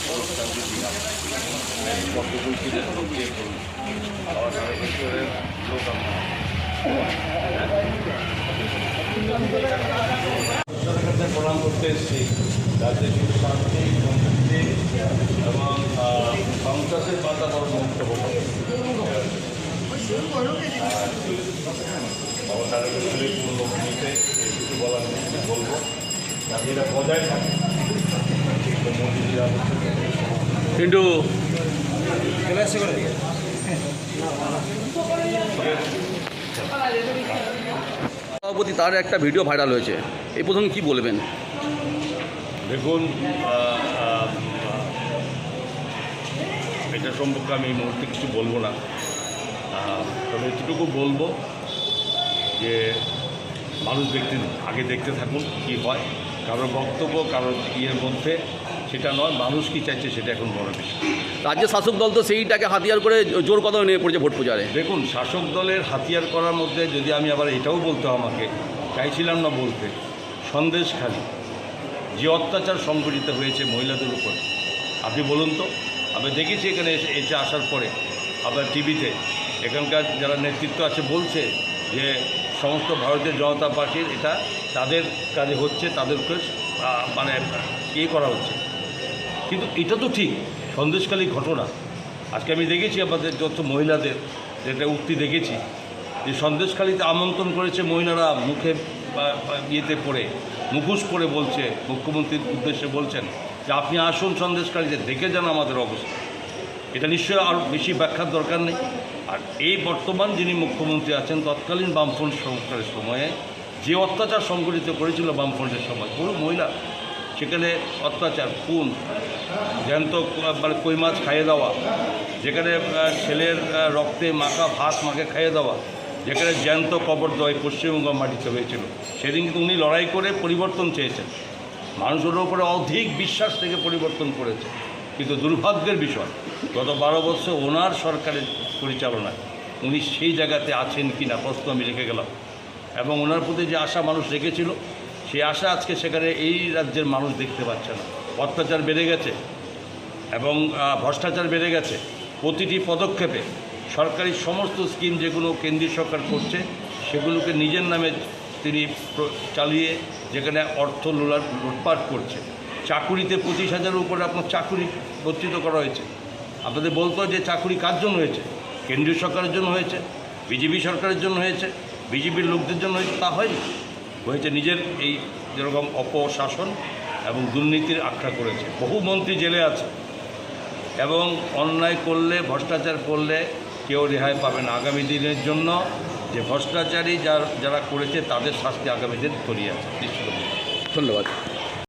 পরে সরকারকে প্রণাম করতে এসেছি যাতে শুধু শান্তি সম্পৃক্তি এবং সন্ত্রাসের বাতাবরণ মুক্ত হোক সরকারের ভিতরে কোনো লোক নিতে বলার বলব যাতে এটা বজায় থাকে কিন্তু সভাপতি, তার একটা ভিডিও ভাইরাল হয়েছে। এই প্রথম কি বলবেন? দেখুন এটা সম্পর্কে আমি এই মুহূর্তে কিছু বলব না। তবে এতটুকু বলব যে, মানুষ দেখতে, আগে দেখতে থাকুন কি হয়। কারোর বক্তব্য কারোর ইয়ের মধ্যে। সেটা নয় মানুষ কি চাইছে সেটা এখন বড় বিষয় রাজ্যের শাসক দল তো সেইটাকে হাতিয়ার করে জোর কদমে নিয়ে পড়েছে ভোট প্রচারে। দেখুন শাসক দলের হাতিয়ার করার মধ্যে যদি আমি আবার এটাও বলতে আমাকে চাইছিলাম না বলতে সন্দেশখালী যে অত্যাচার সংঘটিত হয়েছে মহিলাদের উপর আপনি বলুন তো। আমি দেখেছি এখানে এসে এসে আসার পরে আপনার টিভিতে এখানকার যারা নেতৃত্ব আছে বলছে যে সমস্ত ভারতীয় জনতা পার্টির এটা তাদের কাজে হচ্ছে, তাদেরকে মানে ইয়ে করা হচ্ছে। কিন্তু এটা তো ঠিক সন্দেশকালী ঘটনা। আজকে আমি দেখেছি আমাদের যত মহিলাদের, যেটা উক্তি দেখেছি, যে সন্দেশখালীতে আমন্ত্রণ করেছে মহিলারা মুখে ইয়েতে পড়ে, মুখোশ করে বলছে, মুখ্যমন্ত্রীর উদ্দেশ্যে বলছেন যে আপনি আসুন সন্দেশখালীতে, দেখে যান আমাদের অবস্থা। এটা নিশ্চয়ই আর বেশি ব্যাখ্যার দরকার নেই। আর এই বর্তমান যিনি মুখ্যমন্ত্রী আছেন, তৎকালীন বামফ্রন্ট সরকারের সময়ে যে অত্যাচার সংগঠিত করেছিল বামফ্রন্টের সময়, পুরো মহিলা, সেখানে অত্যাচার, খুন, জ্যান্ত মানে কই মাছ খাইয়ে দেওয়া, যেখানে ছেলের রক্তে মাখা ভাত মাকে খাইয়ে দেওয়া, যেখানে জ্যান্ত কবর দেওয়া পশ্চিমবঙ্গ মাটিতে হয়েছিল, সেদিন কিন্তু উনি লড়াই করে পরিবর্তন চেয়েছেন। মানুষের উপরে অধিক বিশ্বাস থেকে পরিবর্তন করেছে কিন্তু দুর্ভাগ্যের বিষয়, গত বারো বছর ওনার সরকারের পরিচালনায়। উনি সেই জায়গাতে আছেন কি না প্রশ্ন আমি রেখে গেলাম। এবং ওনার প্রতি যে আশা মানুষ রেখেছিল সেই আশা আজকে সেখানে এই রাজ্যের মানুষ দেখতে পাচ্ছে না। অত্যাচার বেড়ে গেছে এবং ভ্রষ্টাচার বেড়ে গেছে। প্রতিটি পদক্ষেপে সরকারি সমস্ত স্কিম যেগুলো কেন্দ্রীয় সরকার করছে, সেগুলোকে নিজের নামে তিনি চালিয়ে যেখানে অর্থ লোলার লুটপাট করছে। চাকুরিতে পঁচিশ হাজারের উপরে আপনার চাকুরি বর্ধিত করা হয়েছে। আপনাদের বলতে হয় যে চাকুরি কার জন্য হয়েছে? কেন্দ্রীয় সরকারের জন্য হয়েছে, বিজেপি সরকারের জন্য হয়েছে, বিজেপির লোকদের জন্য হয়েছে, তা হয়নি। হয়েছে নিজের এই যেরকম অপশাসন এবং দুর্নীতির আখ্যা করেছে। বহু মন্ত্রী জেলে আছে এবং অন্যায় করলে, ভ্রষ্টাচার করলে কেউ রেহাই পাবে না। আগামী দিনের জন্য যে ভ্রষ্টাচারী যার যারা করেছে, তাদের শাস্তি আগামী দিন তৈরি আছে। ধন্যবাদ।